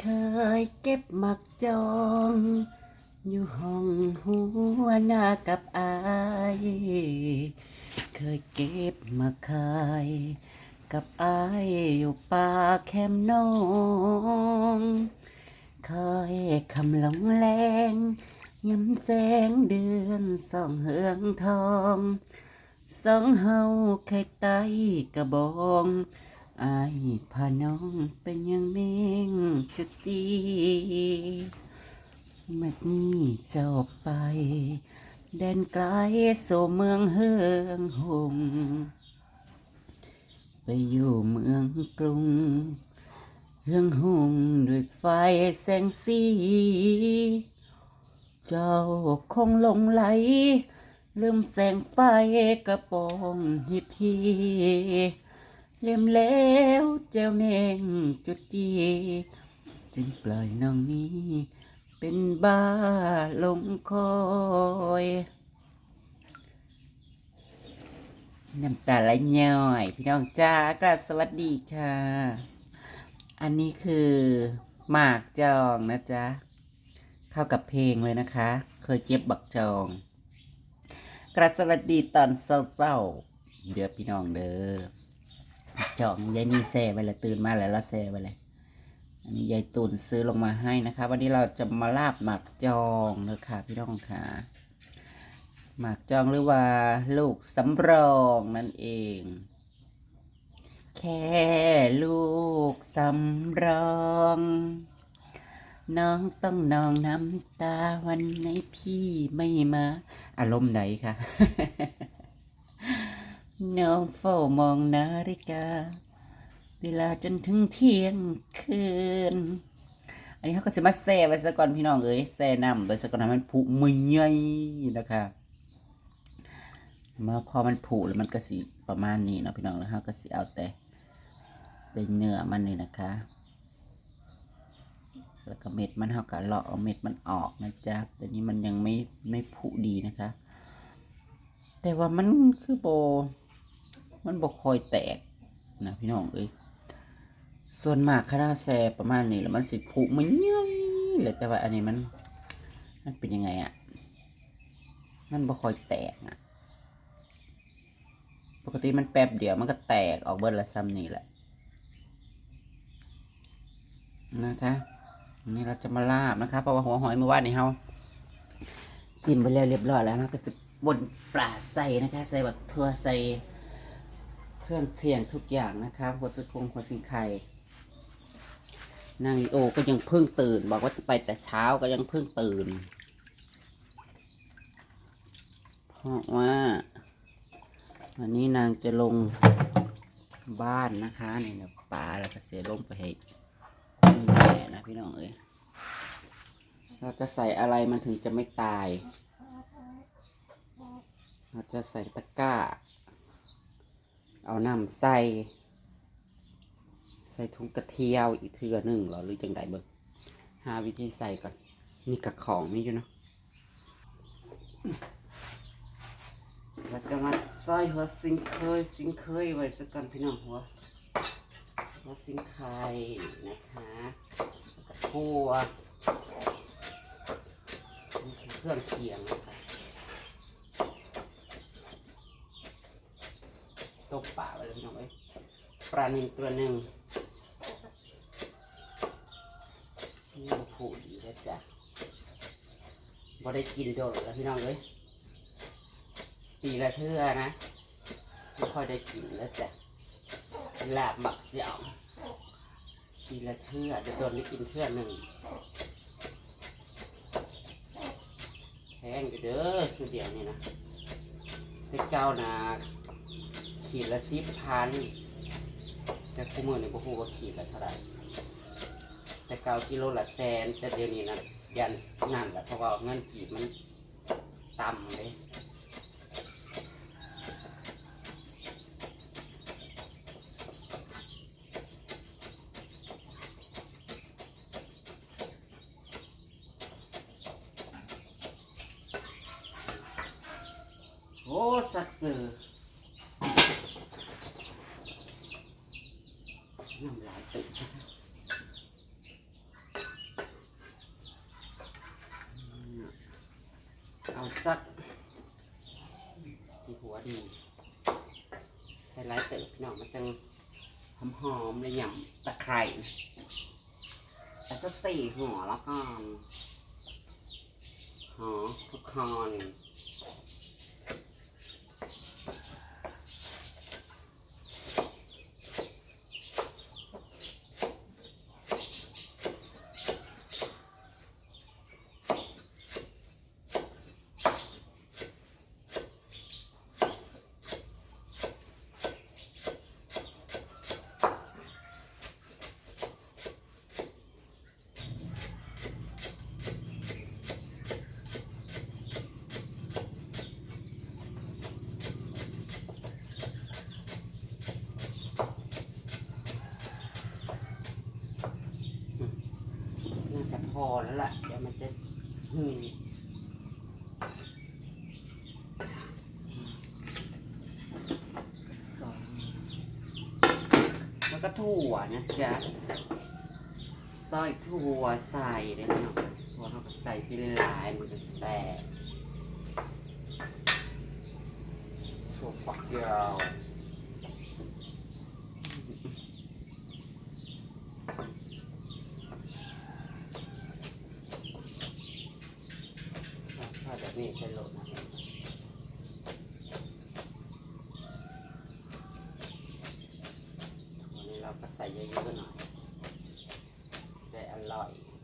เคยเก็บหมักจองอยู่ห้องหัวหน้ากับอาย เคยเก็บมาขาย กับอายอยู่ป่าแคมน้อง เคยคำหลงแรงย้ำแสงเดือนส่องเฮืองทอง สองเฮาเคยไตกระบอง อายพาน้องเป็นยังเมงจุดดีมัดนี้เจ้าไป แดนไกลสู่เมืองเฮืองหง ไปอยู่เมืองกรุงเฮืองหงด้วยไฟแสงสี เจ้าคงหลงไหลลืมแสงไฟกระปองฮิพี เลี่ยมแล้วเจ้าเมงจุดดีจึงปล่อยน้องนี้ เป็นบ้าลงคอยน้ำตาไหลย่อย พี่น้องจ้ากราบสวัสดีค่ะ อันนี้คือหมากจองนะจ๊ะ เข้ากับเพลงเลยนะคะ เคยเก็บบักจอง กราบสวัสดีตอนเศร้าๆเดี๋ยวพี่น้องเด้อ จองยายนี่แซ่ไปเลยตื่นมาแล้วแล้วแซ่ไปเลยอันนี้ยายตุ่นซื้อลงมาให้นะคะ วันนี้เราจะมาลาบหมักจองเลยค่ะพี่น้องค่ะหมากจองหรือว่าลูกสำรองนั่นเอง แค่ลูกสำรองน้องต้องนองน้ำตาวันไหนพี่ไม่มา อารมณ์ไหนคะ น้องเฝ้ามองนาฬิกา เวลาจนถึงเที่ยงคืน อันนี้เขาก็จะมาแซ่ไว้ซะก่อนพี่น้องเอ้ยแซ่น้ำไว้ซะก่อนให้มันผุมือใหญ่นะคะเมื่อพอมันผุแล้วมันก็สีประมาณนี้เนาะพี่น้องแล้วเราก็สีเอาแต่แต่เนื้อมันนี่นะคะ แล้วก็เม็ดมันเราก็เลาะเอาเม็ดมันออกนะจ๊ะแต่นี้มันยังไม่ไม่ผุดีนะคะ แต่ว่ามันคือโบ มันบกคอยแตกนะพี่น้องเอ้ยส่วนมากคาราแซประมาณนี้แล้วมันสิผุมันเย้ยเลยแต่ว่าอันนี้มัน มันเป็นยังไงอะ่ะ มันบกคอยแตกอะ ปกติมันแป๊บเดียวมันก็แตกออกเบิดละซ้ำนี่แหละนะคะนนี้เราจะมาลาบนะคะเพราะว่าหัวหอยเมื่อวานนี้เราจิ้มไปแล้วเรียบร้อยแล้วนะก็จะบนปลาใส่นะคะ ใส่แบบทั่วใส่ รื่องเคียงทุกอย่างนะคะหัวสะคงหัวสิงไข่นางลีโอก็ยังเพิ่งตื่น บอกว่าจะไปแต่เช้าก็ยังเพิ่งตื่น เพราะว่า วันนี้นางจะลงบ้านนะคะนี่นะป่าแล้วก็เสียลงไปให้แม่นะพี่น้องเอ้ยเราจะใส่อะไรมันถึงจะไม่ตาย เราจะใส่ตะกร้า เอาน้ำใส่ ใส่ถุงกระเทียวอีกเทือหนึ่งหรอหรือจังไดเบิ่งหาวิธีใส่ก่อน นี่กับของนี่อยู่เนาะแล้วก็มาใส่หัวซิงเคยซิงเคยไว้สักกันพี่น้องหัวหัวซิงไข่นะคะแล้วก็ทั่วเครื่องเคียงนะคะ ตบป่าไว้เลยพี่น้องเอ้ยปลาหนึ่งตัวหนึ่งนี่มันผูดีแล้วจ้ะบ่ได้กินโดดแล้วพี่น้องเอ้ยปีละเทื่อนะไม่ค่อยได้กินแล้วจ้ะลาบหมักเจียวปีละเทื่อจะโดนได้กินเทื่อหนึ่งแพงอยู่เด้อสุดเดียวนี่นะไปเก้านา ขีดละสิบพันแต่คู่มือเนี่ยก็คูว่าขีดละเท่าไหร่แต่เก้ากิโลละแสนแต่เดี๋ยวนี้นะยันนั่นแหละเพราะว่าเงินกีบมันต่ำเลยโอ้สักเสือน้ำลายตึก สักที่หัวดี ใส่ไลายเติบพี่น้องมัน จังหอมหอมเลยหย่ำตะไคร้แต่สักสี่ห่อแล้วก็หอทุกคอนน่าจะพอ แล้วล่ะเดี๋ยวมันจะหืมสองแล้วก็ถั่วนะจ๊ะซอยถั่วใส่เลยเนาะถั่วเราก็ใส่ทีละลายมันจะแซ่บถั่วฝักยาว ทอดแบบนี้ใช้โหลดนะวันนี้เราก็ใส่เยอะๆหน่อยได้อร่อย อื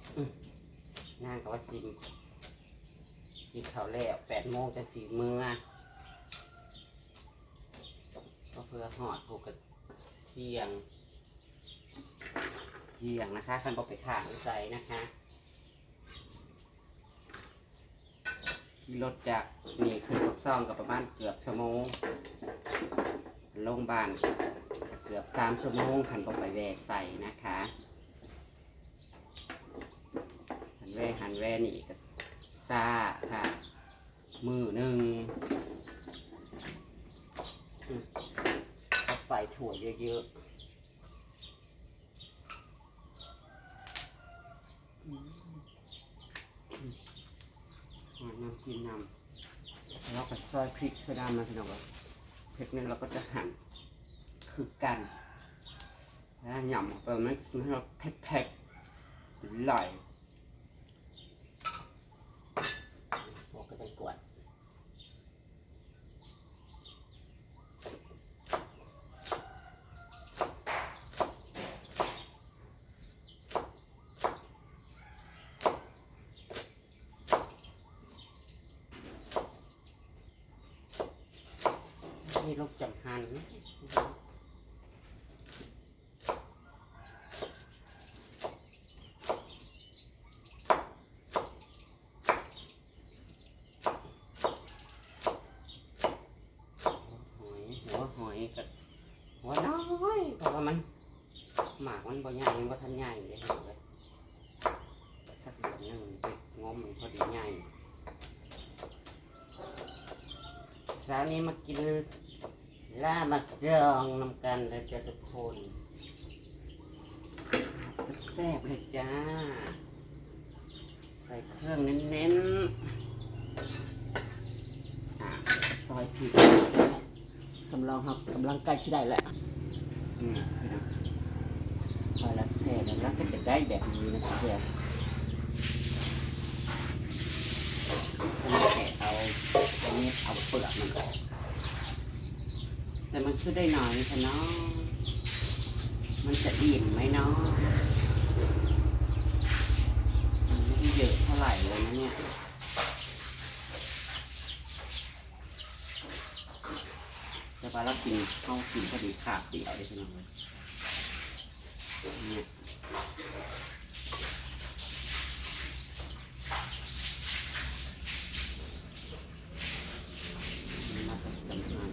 ม นางกับว่าสิกินข้าวแล้วแปดโมงจังสี่มือก็เพื่อหอดผูกกับเที่ยงเที่ยงนะคะคันบอกไปขางใส่นะคะขี่รถจากนี่ขึ้นรถซ่องกับประมาณเกือบชั่วโมงโรงพยาบาลเกือบสามชั่วโมงคันบอกไปแวะใส่นะคะหันแวะหันแวะนี่ก็ซาค่ะ มือหนึ่งใส่ถั่วเยอะๆน้ำกินน้ำแล้วก็ซอยพริกส่น้ำมาพี่น้องว่าพริกนึงเราก็จะหั่นคือกันแล้วหย่ำเปิมันให้เราเผ็ดๆอร่อยบอกก็จะกวด นี่ลูกจำหันหอยหัวหอยกับหัวน้อย เพราะว่ามันหมากมันบ่ใหญ่มันบ่ทันใหญ่เลยเลยสักเดือนหนึ่งไปงมมันพอดีใหญ่เช้านี้มากินล่ามาจองนำกันเลยจ้ะทุกคนแซ่บเลยจ้า ใส่เครื่องเน้นๆอะซอยพริกสำรองครับกำลังใกล้ชิได้แล้ว พองพอแช่แล้วก็จะได้แบบนี้นะเจ๊ะอันนี้แกะเอาอันนี้เอาเปลือกมันออกแต่มันคือได้น้อยค่ะเนาะมันจะอิ่มไหมเนาะมันไม่เยอะเท่าไหร่เลยนะเนี่ย แต่ ว่าเรากินเข้ากินพอดีขาดเดียวได้ใช่ไหมเนี่ยมาเป็นจำนวน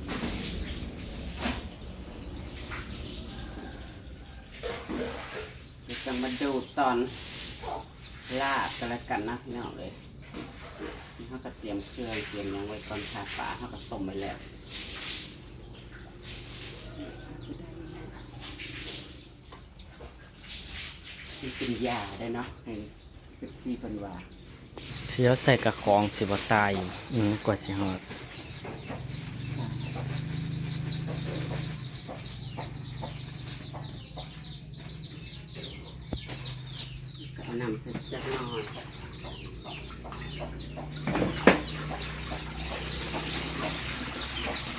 เดี๋ยวจะมาดูตอนลาบกันแล้วกันนะพี่น้องเลยเขาก็เตรียมเครื่องเตรียมยังไว้ก่อนชาฝาเขาก็ต้มไปแล้ว ที่เป็นยาได้เนาะให้เป็นซีเป็นว่าเสียวใส่กระของสิบ่ตายอยู่อืมกว่าสิฮอดก็เอานำเสร็จจักหน่อย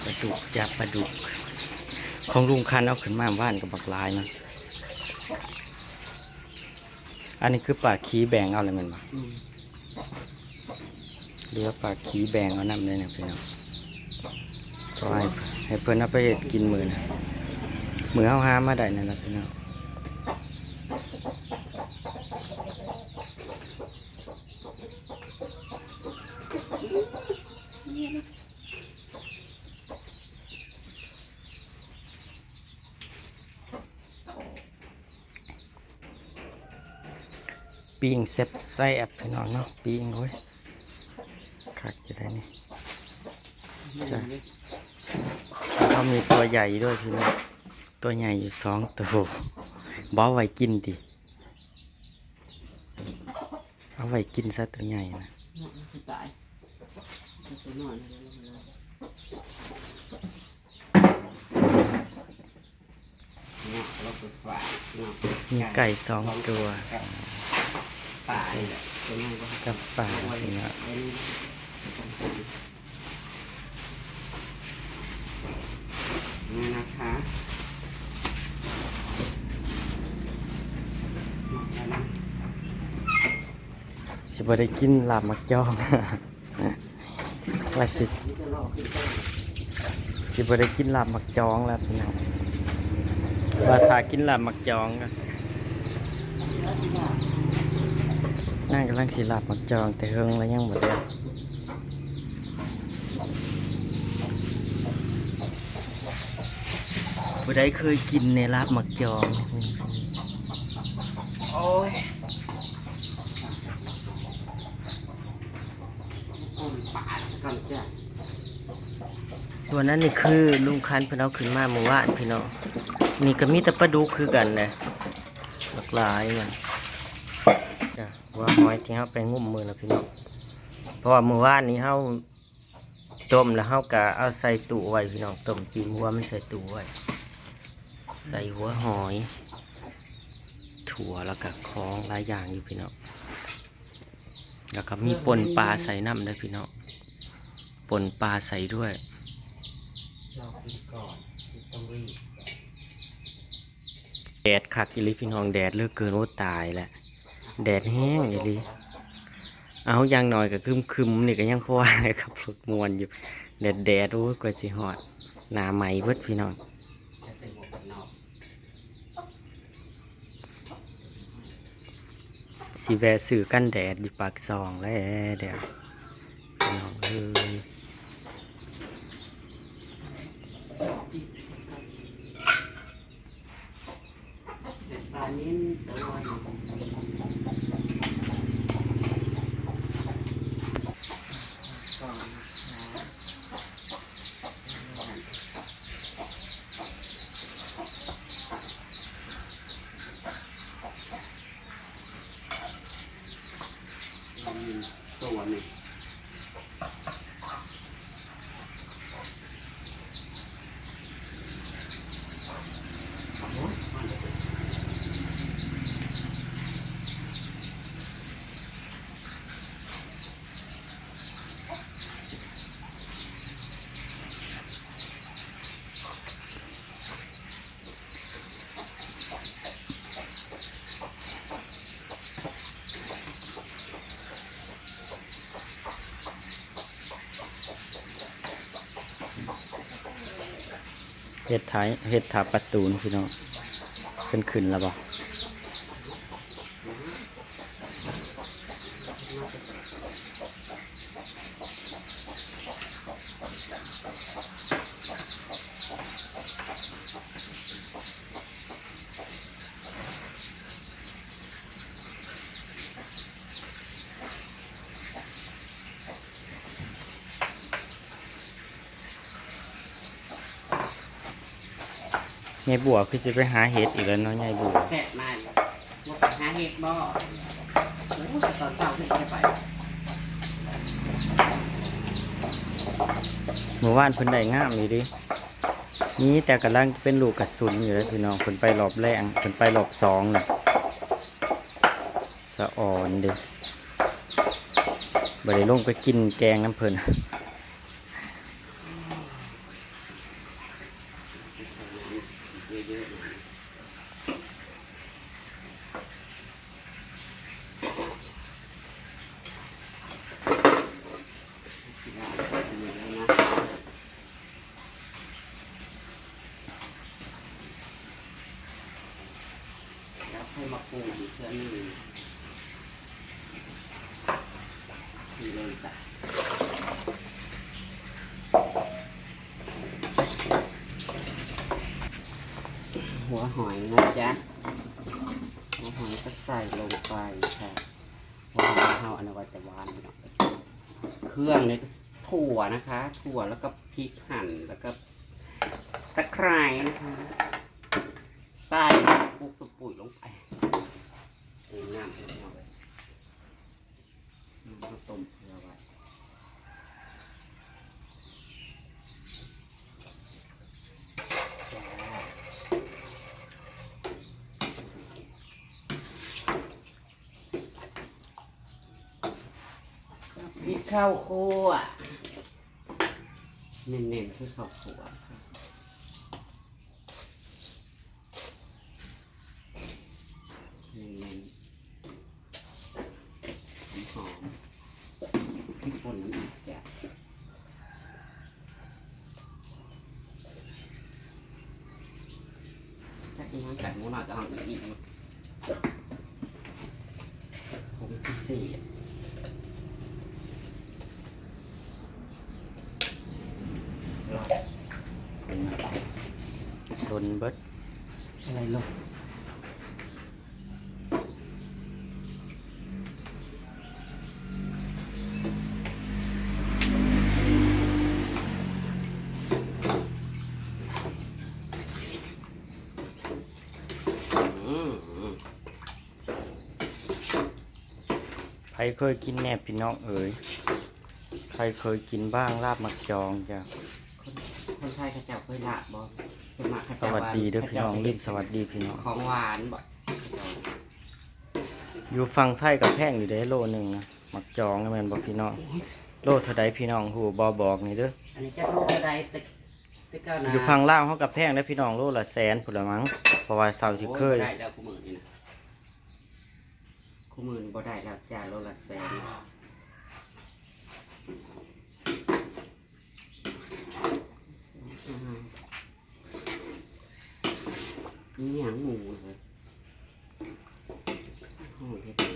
ปลาดุกจับปลาดุก ของลุงคันเอาขึ้นมาบ้านกับบักลายมัน อันนี้คือปลาขี้แบงเอาเลยแมันบ่อืมเรือปลาขี้แบงเอาน้ำเลยนะพี่น้องก็ให้ให้เพิ่นเอาไปเฮ็ดกินมื้อนะมื้อเฮาหามาได้นั่นล่ะพี่น้อง ปิ้งเซ็บไส้แอบพี่น้องเนาะปิ้งโอ้ยคักอยู่ได้นี่จ้ะเขามีตัวใหญ่ด้วยพี่น้องตัวใหญ่อยู่สองตัวบอไว้กินดิเอาไว้กินซะตัวใหญ่นะมีไก่สองตัว ป่านี่แหละตัวนี้ก็กับป่าเอาไว้พี่น้องไว้นี่นี่นะคะหมดแล้วนะสิบ่ได้กินลาบมักจองว่าสิสิบ่ได้กินลาบมักจองแล้วพี่น้องว่าถ้ากินลาบมักจองก็แล้วสิว่า นั่งกำลังสิลาบมักจองแต่เฮิงแล้วยังบ่ได้ผู้ใดเคยกินในลาบมักจอง โอ้ยอ่อนปาดสก่อนจ้ะตัวนั้นนี่คือลุงคันเพิ่นเอาขึ้นมาเมื่อวานพี่น้องนี่ก็มีแต่ปลาดุกคือกันนะหลากหลายมันจ้ะ หัว่าหอยที่เฮาไปงุ่มมือแล้วพี่น้องเพราะว่ามื่อวานนี้เฮาต้มแล้วเฮาก็เอาใส่ตู้ไว้พี่น้องต้มกินหัวมันใส่ตู้ไว้ใส่หัวหอย ถั่วแล้วก็ของหลายอย่างอยู่พี่น้องแล้วก็มีปนปลาใส่น้ำด้วยพี่น้องปนปลาใส่ด้วยแดดคักอีลิพี่น้องแดดเลือกเกินโอ้ตายแหละ แดดแห้งอีหลิเอาย่างหน่อยก็คึมคึมนี่ก็ยังพอว่าครับรถมวนอยู่ แดดแดดโอ้ยกว่าสิหอดหนาไหมเบิดพี่น้องจะใส่หมวกกันน็อกสิแวะซื้อกันแดดอยู่ปากซองแล้วเดี๋ยวน้องเอ้ย เสร็จปลานิ้นตัวหนึ่งก่อนนะคะอืมตัวหนึ่ง เฮ็ดท้ายเฮ็ดถาประตูนพี่น้องขึ้นขึ้นแล้วบ่ ยายบัวคือจะไปหาเห็ดอีกแล้วเนาะยายบัวแสบมากหาเห็ดบ่โอ้ยตอนเช้าขึ้นไปไปเมื่อวานเพิ่นได้งามนี่ดินี่แต่กำลังเป็นลูกกระสุนอยู่เลยพี่น้องเพิ่นไปรอบแรกเพิ่นไปรอบสองน่ะสะอ่อนเด้บ่ได้ลงไปกินแกงน้ำเพิ่น เยอะๆหน่อยที่ร้านก็มีแล้วนะแล้วค่อยมาปรุงอีกเพื่อนหนึ่งนี่เลยจ้ะ หัวหอยนะจ๊ะ หัวหอย ก็ใส่ลงไปค่ะหัวหอยเฮาอันนนไวัตวานเนาะเครื่องเนี่ยก็ถั่วนะคะ ถั่วแล้วก็พริกหั่นแล้วก็ตะไคร้นะคะใส่ปุกตะปุ๋ยลงไปเติมน้ำให้เราเลยน้ำข้าวต้มเพื่อไว้จ้า พริก ข้าวคั่วเน้นๆคือข้าวคั่วเน้นๆหอมพริกป่นอีกจ้ะถ้าอีกอย่างกัดหมูหน่อยก็เอาอีกอีกผมพิเศษ เพิ่นน่ะโดนเบิด อะไรลูก อืม ใค รเคยกินแหนบพี่น้องเอ๋ยใครเคยกินบ้างลาบมักจองจ้ะคนคนไทยเขาเจ้าเคยละบ่ส่วนมากเขาสเจ้าวัสดีเด้อพี่น้องเขาลืเจ้ามสวัสดีพี่น้องของหวานบ่อยู่ฝั่งไทยกับแพงอยู่ได้โลหนึงนะมักจองนะแม่นบ่พี่น้องโลเท่าใดพี่น้องหูบ่บอกนี่เด้ออันนี้จะโลอะไรตึกตึกเก้านะอยู่ฝั่งลาวเฮากับแพงได้อพี่น้องโลละแสนพุ่นละมั้งเพราะว่าเซาสิเคย โอ้บ่ได้แล้วคู่มือนี่นะ คู่มือนบ่ได้แล้วจ้าโลละแสนนี่หางหมูเลยโอ้ยเดดี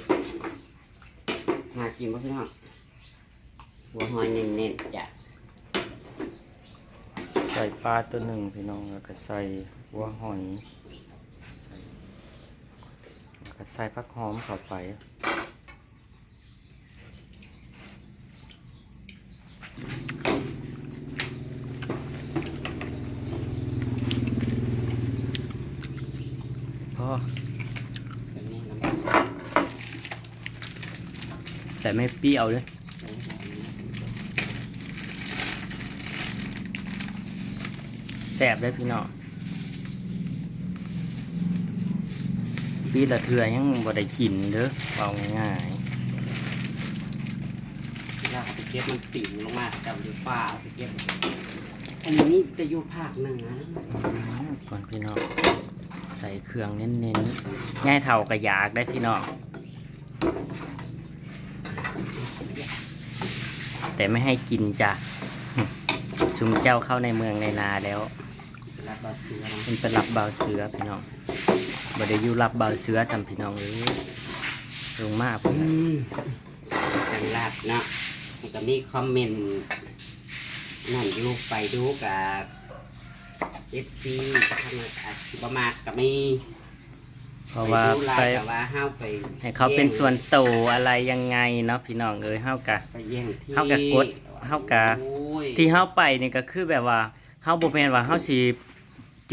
น่ากินป่ะพี่น้องหัวหอยเน้นๆจ้ะใส่ปลาตัวหนึ่งพี่น้องแล้วก็ใส่หัวหอย ก็ใส่ผักหอมเข้าไปพอแต่ไม่เปรี้ยวเลยแสบเลยพี่น้อง ปีละเทือยังบ่ได้กินเด้อเอาง่ายเวลาเขาไปเก็บมันติ่งลงมาจากหรือป่าเอาไปเก็บอันนี้จะอยู่ภาคเหนือนะๆอื้อก่อนพี่น้องใส่เครื่องเน้นๆง่ายเท่ากระยากได้พี่น้องแต่ไม่ให้กินจ้ะซุมเจ้าเข้าในเมืองในนาแล้วรับบาเสือมันเป็นรับเบาเสือพี่น้อง บ่ได้อยู่รับเบาเสือสำพี่น้องเลยลงมาอืเพื่อนมจังลาดเนาะมันก็มีคอมเมนต์นั่นอยู่ไปดูกับเอฟซีทางอาชีพมากก็มีเพราะว่าไปดูไลไปน์แต่ว่าห้าวไปให้เขาเป็นส่วนโตวอะไรยังไงเนาะพี่น้องเอ้ยเฮากะ ไปแย่งที่เฮากะกดเฮากะ โอ้ยที่เฮาไปนี่ก็คือแบบว่าเฮาบ่แม่นว่าเฮาสิ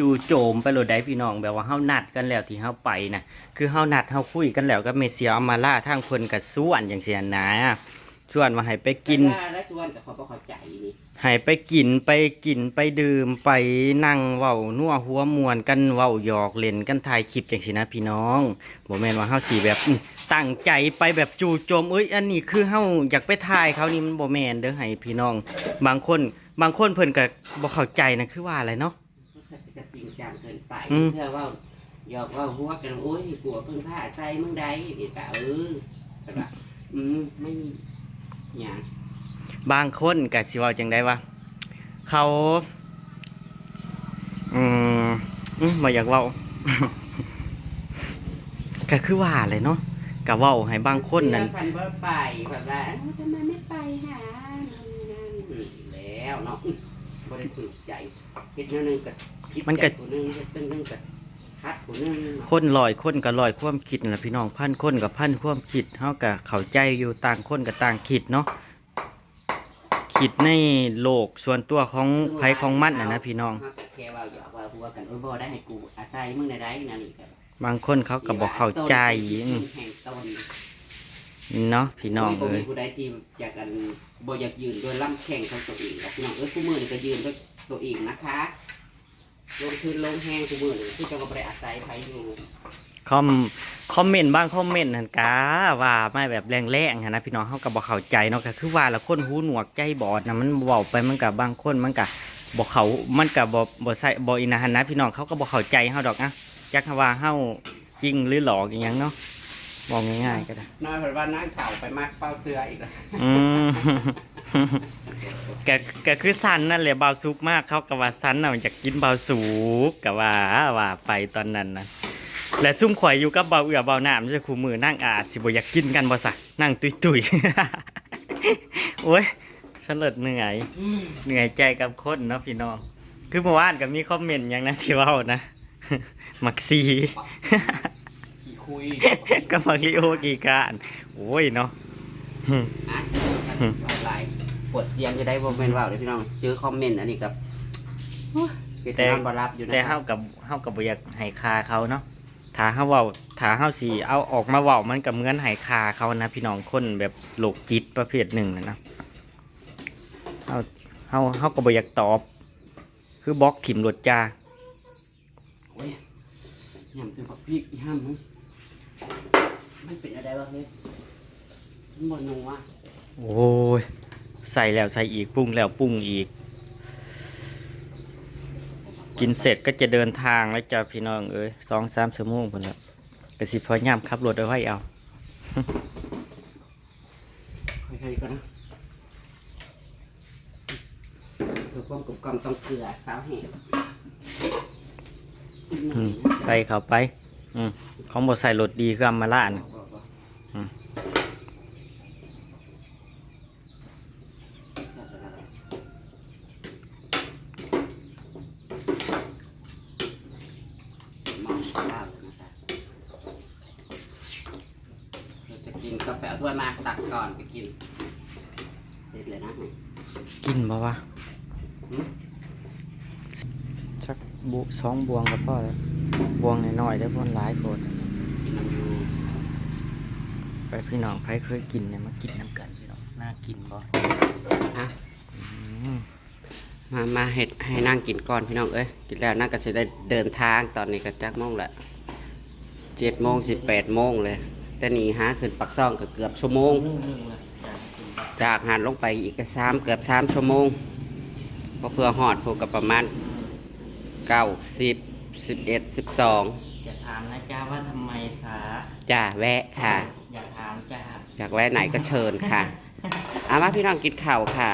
จจู่โจมไปโลดได้พี่น้องแบบว่าเฮานัดกันแล้วที่เฮาไปน่ะคือเฮานัดเฮาคุยกันแล้วก็เมเสียเอามาล่าทางเพิ่นก็ส่วนจังซี่นะส่วนว่าให้ไปกินถ้าและชวนกับเขาบ่เข้าใจนี่ให้ไปกินไปกินไปดื่มไปนั่งเว้านัวหัวมวนกันเว้าหยอกเล่นกันถ่ายคลิปจังซี่นะพี่น้องบ่แม่นว่าเฮาสิแบบอื้อตั้งใจไปแบบจู่โจมเอ้ยอันนี้คือเฮาอยากไปถ่ายเขานี่มันบ่แม่นเด้อให้พี่น้อง บางคนบางคนเพิ่นก็บ่เข้าใจนะคือว่าอะไรเนาะ เขาจะจริงจังเกินไปอืม เพื่อว่าหยอกว่าหัวกันโอ้ยกลัวเพิ่งผ้าใส่มึงใดนี่กะเออแต่ว่าอืมไม่หยังบางคนก็สิเว้าจังได๋วะเขาอืมอืมบ่อยากเว้า ก็คือว่าอะไรเนาะก็เว้าให้บางคนนั่นเพื่อพันบ่ไปแบบว่าเอ้าทำไมไม่ไปหานั่นนั่นแล้วเนาะบ่ได้ถูกใจคิดแนวหนึงกับคิด มันก็ใจผู้หนึงเฮ็ดจังหนึงกับคัดผู้หนึงเนาะคนลอยคนก็ลอยความคิดนั่นแหละพี่น้องพันคนกับพันความคิดเฮาก็เข้าใจอยู่ต่างคนกับต่างคิดเนาะคิดในโลกส่วนตัวของไผของมันน่ะนะพี่น้อง เฮาก็แค่ว่าหยอกว่าหัวกันโอ้ยบ่ได้ให้กูอาศัยมึงได้ได้นั่นนี่ก็บางคนเขาก็บ่เข้าใจที่ว่าต้นแห่งต้นเนาะพี่น้องบ่เอ้มียผู้ใดที่อยากกันบ่อยากยืนด้วยลำแข้งของตัวเองหรอกพี่น้องเอ้ยผู้มือนี่ก็ยืนด้วยตัวเองนะคะ ลงทุนลงแห้งผู้มือนี่คือจะก็บ่ได้อาศัยไผอยู่คอมคอมเมนต์บางคอมเมนต์นั่นกาว่าไม่แบบแรงๆหั้นนะพี่น้องเฮาก็บ่เข้าใจเนาะก็คือว่าละคนหูหนวกใจบอดนะมันเว้าไปมันก็บางคนมันก็บ่เขามันก็บ่บ่ใส่บ่อินะหันนะพี่น้องเขาก็บ่เข้าใจเฮาดอกนะจักว่าเฮาจริงหรือหลอกอีหยังเนาะบอกง่ายๆก็ได้น้อยเพิ่นว่านั่งเข่าไปมักเป้าเสืออีกแล้วอืม ก็ก็คือสันนั่นแหละเบาซุกมากเขาก็ว่าสันน่ะมันอยากกินเบาสุกก็ว่าว่าไปตอนนั้นนะและซุ่มข่อยอยู่กับเบาเอือเบาหนามจะคู่มือนั่งอาจสิบ่อยากกินกันบ่ซะนั่งตุยตุยๆโอ้ยฉันเลิดเหนื่อยเหนื่อยใจกับคนเนาะพี่น้องคือเมื่อวานก็มีคอมเมนต์อย่างนะที่เว่านะมักซีขี้คุยก็มักลิโอกีการโอ้ยเนาะอะกันหลาย ปวดเสียงจะได้บ่แม่นว่าเลยพี่น้องเจอคอมเมนต์อันนี้กับคือแต่นอนบ่รับอยู่นะแต่เฮากับเฮากับบ่อยากให้คาเขาเนาะถ้าเฮาเว้าถ้าเฮาสิเอาออกมาเว้ามันก็เหมือนให้คาเขานะพี่น้องคนแบบโรคจิตประเภทหนึ่งนะนะเฮาเฮาเฮาก็บ่อยากตอบ คือบล็อกถิ่มรถจ้าโอ้ยยำคือผักพริกอีห้ามมั้งมันเป็นอะไรวะเฮ้ยมันบ่นัวโอ้ย ใส่แล้วใส่อีกปรุงแล้วปรุงอีก กินเสร็จก็จะเดินทางแล้วจ้าพี่น้องเอ้ยสองสามชั่วโมงพุ่นละก็สิพยายามขับรถเอาไว้เอาค่อยๆก่อนนะเพื่อความกรุบกรอบต้องเกลือสาวแห้งอืมใส่เข้าไป อืมของบอใส่รสดีคืออัมมาล่านะอืมมองข้าวเลยนะคะเราจะกินกาแฟเอาถ้วยมาตักก่อนไปกิน เสร็จเลยนะนี่ กินบ่วะ หืม สักบุ สองบวงก็พอแล้วบวงน้อยๆได้อเพราะมันหลายโพดกินน้ำยูไปพี่น้องใครเคยกินเนี่ยมากินน้ำกันพี่น้องน่ากินบ่อะอืมมามาเห็ดให้นั่งกินก่อนพี่น้องเอ้ยกินแล้วนั่งก็จะได้เดินทางตอนนี้ก็จักโมงละเจ็ดโมงสิบแปดโมงเลย แต่หนีหาขึ้นปักซ่องก็เกือบชั่วโมงนึ่งนึงเลยอยากกินบ่จากหันลงไปอีกก็สามเกือบสามชั่วโมงเพอเพื่อหอดพวกกับประมาณ เก้าสิบสิบเอ็ดสิบสองจะถามนะจ้าว่าทำไมสาจ้าแวะค่ะ อยากถามจ้าอยากแวะไหนก็เชิญค่ะเอามาพี่น้องกินข้าวค่ะ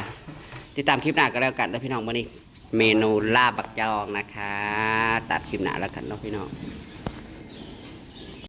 ติดตามคลิปหน้าก็แล้วกันนะพี่น้องวันนี้ เมนูลาบบักจองนะคะ ตัดคลิปหน้าแล้วกันเนาะพี่น้องค